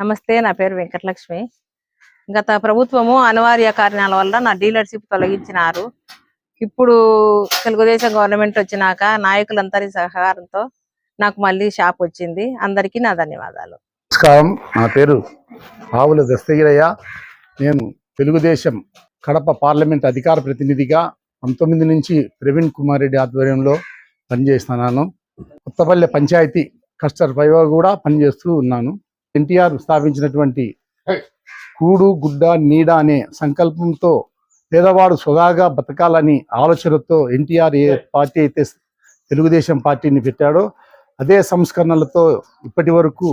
నమస్తే నా పేరు వెంకటలక్ష్మి. గత ప్రభుత్వము అనివార్య కారణాల వల్ల నా డీలర్షిప్ తొలగించినారు. ఇప్పుడు తెలుగుదేశం గవర్నమెంట్ వచ్చినాక నాయకులందరి సహకారంతో నాకు మళ్ళీ షాప్ వచ్చింది. అందరికీ నా ధన్యవాదాలు. నమస్కారం. నా పేరు ఆవుల దస్తగిరయ్య. నేను తెలుగుదేశం కడప పార్లమెంట్ అధికార ప్రతినిధిగా పంతొమ్మిది నుంచి ప్రవీణ్ కుమార్ రెడ్డి ఆధ్వర్యంలో పనిచేస్తున్నాను. కొత్తపల్లె పంచాయతీ కస్టర్ పైవ కూడా పనిచేస్తూ ఉన్నాను. ఎన్టీఆర్ స్థాపించినటువంటి కూడు గుడ్డ నీడ అనే సంకల్పంతో పేదవాడు సొదాగా బతకాలని ఆలోచనతో ఎన్టీఆర్ ఏ పార్టీ అయితే తెలుగుదేశం పార్టీని పెట్టాడో అదే సంస్కరణలతో ఇప్పటి వరకు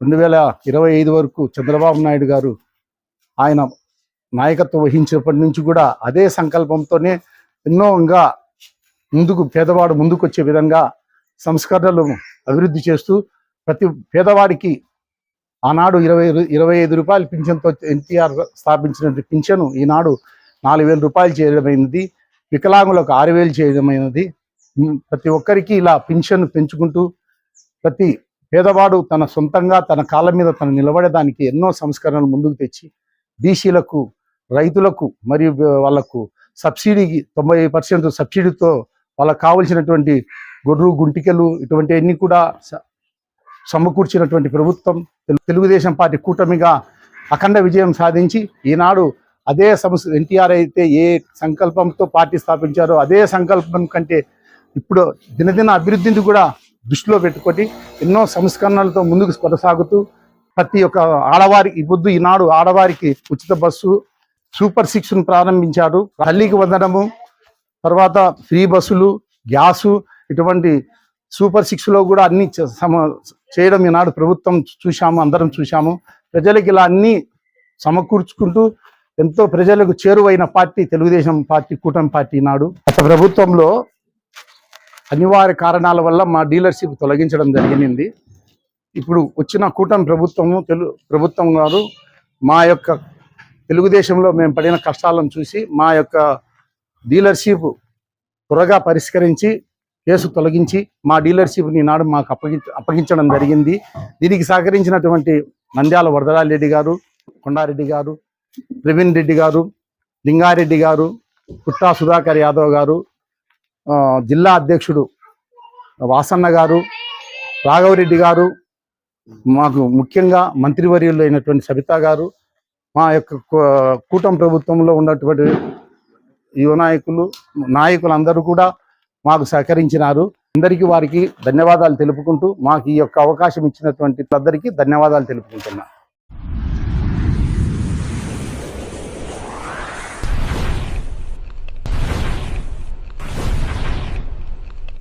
రెండు వేల ఇరవై ఐదు వరకు చంద్రబాబు నాయుడు గారు ఆయన నాయకత్వం వహించినప్పటి నుంచి కూడా అదే సంకల్పంతోనే ఎన్నో ఇంకా ముందుకు పేదవాడు ముందుకు వచ్చే విధంగా సంస్కరణలు అభివృద్ధి చేస్తూ ప్రతి పేదవాడికి ఆనాడు ఇరవై ఇరవై ఐదు రూపాయల పింఛన్తో ఎన్టీఆర్ స్థాపించిన పింఛను ఈనాడు నాలుగు వేల రూపాయలు చేయడమైనది వికలాంగులకు ఆరు వేలు చేయడమైనది ప్రతి ఒక్కరికి ఇలా పింఛన్ పెంచుకుంటూ ప్రతి పేదవాడు తన సొంతంగా తన కాళ్ళ మీద తను నిలబడేదానికి ఎన్నో సంస్కరణలు ముందుకు తెచ్చి బీసీలకు రైతులకు మరియు వాళ్ళకు సబ్సిడీకి తొంభై పర్సెంట్ సబ్సిడీతో వాళ్ళకు కావలసినటువంటి గొర్రు గుంటికలు ఇటువంటివన్నీ కూడా సమకూర్చినటువంటి ప్రభుత్వం తెలుగుదేశం పార్టీ కూటమిగా అఖండ విజయం సాధించి ఈనాడు అదే సంస్థ ఎన్టీఆర్ అయితే ఏ సంకల్పంతో పార్టీ స్థాపించారో అదే సంకల్పం కంటే ఇప్పుడు దినదిన అభివృద్ధిని కూడా దృష్టిలో పెట్టుకొని ఎన్నో సంస్కరణలతో ముందుకు కొనసాగుతూ ప్రతి ఒక్క ఆడవారికి ఈ పొద్దు ఈనాడు ఆడవారికి ఉచిత బస్సు సూపర్ సిక్స్ను ప్రారంభించారు. తల్లికి వందడము తర్వాత ఫ్రీ బస్సులు గ్యాసు ఇటువంటి సూపర్ సిక్స్లో కూడా అన్ని సమ- చేయడం ఈనాడు ప్రభుత్వం చూశాము అందరం చూశాము. ప్రజలకి ఇలా అన్ని సమకూర్చుకుంటూ ఎంతో ప్రజలకు చేరువైన పార్టీ తెలుగుదేశం పార్టీ కూటమి పార్టీ నాడు. గత ప్రభుత్వంలో అనివార్య కారణాల వల్ల మా డీలర్షిప్ తొలగించడం జరిగింది. ఇప్పుడు వచ్చిన కూటమి ప్రభుత్వము తెలు ప్రభుత్వం గారు మా యొక్క తెలుగుదేశంలో మేము పడిన కష్టాలను చూసి మా యొక్క డీలర్షిప్ త్వరగా పరిష్కరించి కేసు తొలగించి మా డీలర్షిప్ని నాడు మాకు అప్పగించ అప్పగించడం జరిగింది. దీనికి సహకరించినటువంటి నంద్యాల వరదరారెడ్డి గారు కొండారెడ్డి గారు ప్రవీణ్ రెడ్డి గారు లింగారెడ్డి గారు పుట్టా సుధాకర్ యాదవ్ గారు జిల్లా అధ్యక్షుడు వాసన్న గారు రాఘవరెడ్డి గారు మాకు ముఖ్యంగా మంత్రివర్యులు అయినటువంటి సబితా గారు మా యొక్క కూటమి ప్రభుత్వంలో ఉన్నటువంటి యువ నాయకులు నాయకులందరూ కూడా మాకు సహకరించినారు. అందరికీ వారికి ధన్యవాదాలు తెలుపుకుంటూ మాకు ఈ యొక్క అవకాశం ఇచ్చినటువంటి అందరికీ ధన్యవాదాలు తెలుపుకుంటున్నాను